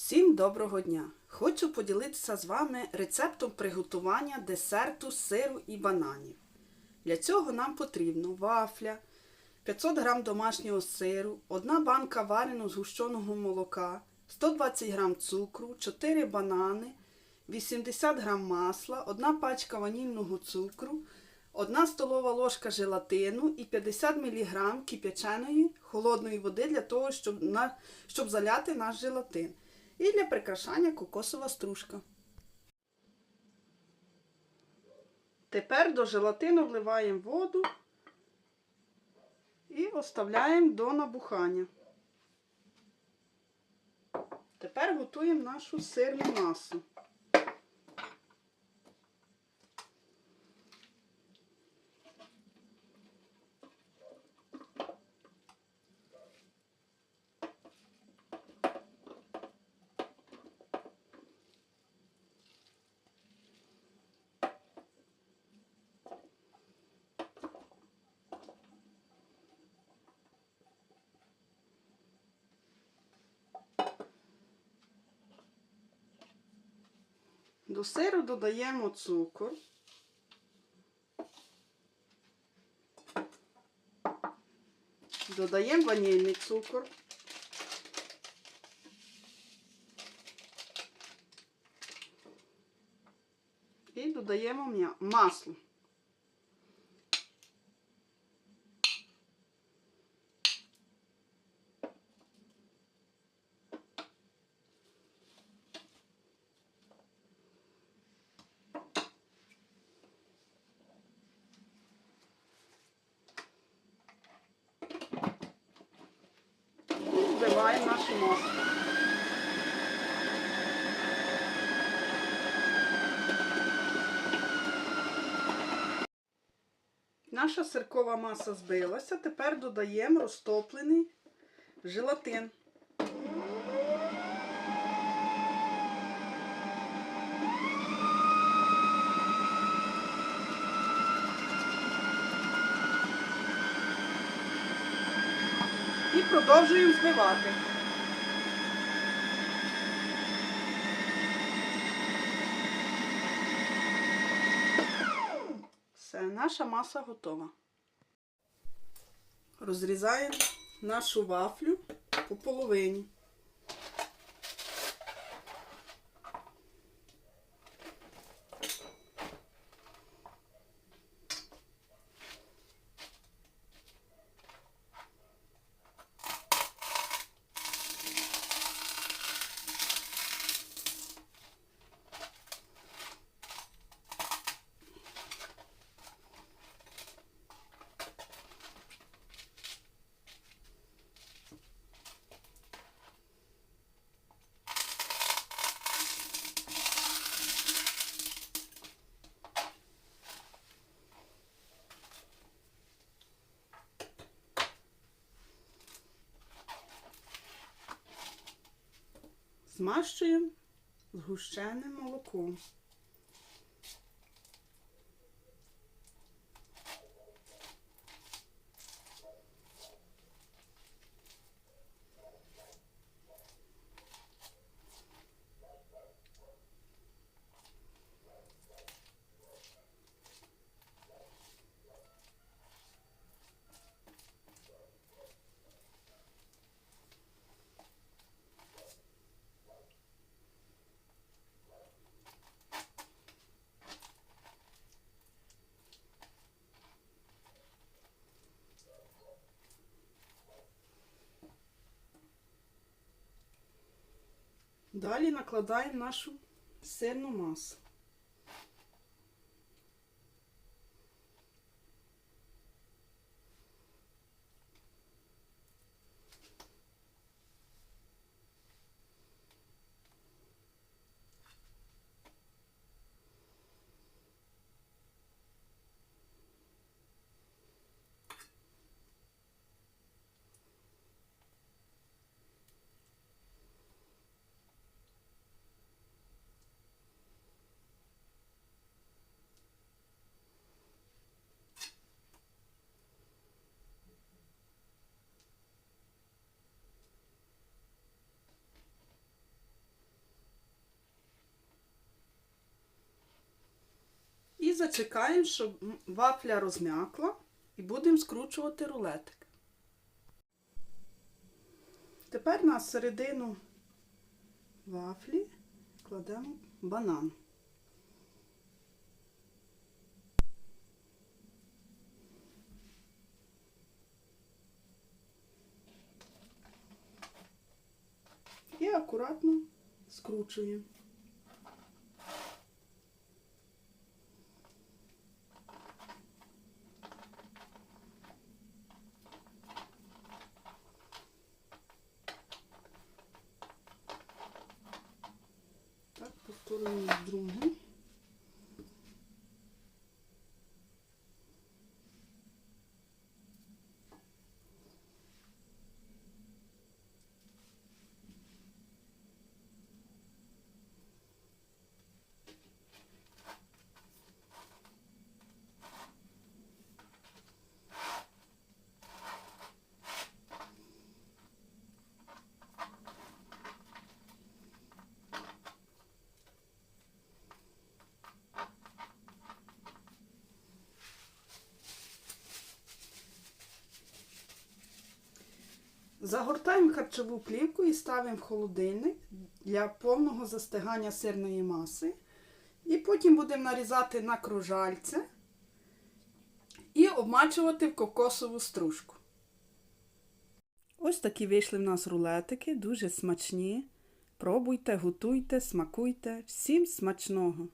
Всім доброго дня! Хочу поділитися з вами рецептом приготування десерту з сиру і бананів. Для цього нам потрібно вафля, 500 г домашнього сиру, 1 банка вареного згущеного молока, 120 г цукру, 4 банани, 80 г масла, 1 пачка ванільного цукру, 1 столова ложка желатину і 50 мг кип'яченої холодної води для того, щоб, щоб заляти наш желатин. І для прикрашання кокосова стружка. Тепер до желатину вливаємо воду і оставляємо до набухання. Тепер готуємо нашу сирну масу. До сиру додаємо цукор. Додаємо ванільний цукор. І додаємо масло. І нашу. Наша сиркова маса збилася. Тепер додаємо розтоплений желатин. І продовжуємо збивати. Наша маса готова. Розрізаємо нашу вафлю по половині. Змащуємо згущене молоком. Далі накладаємо нашу сирну масу. Зачекаємо, щоб вафля розм'якла, і будемо скручувати рулетик. Тепер на середину вафлі кладемо банан. І акуратно скручуємо. Так, повторюємо другу. Загортаємо харчову плівку і ставимо в холодильник для повного застигання сирної маси. І потім будемо нарізати на кружальце і обмачувати в кокосову стружку. Ось такі вийшли в нас рулетики, дуже смачні. Пробуйте, готуйте, смакуйте. Всім смачного!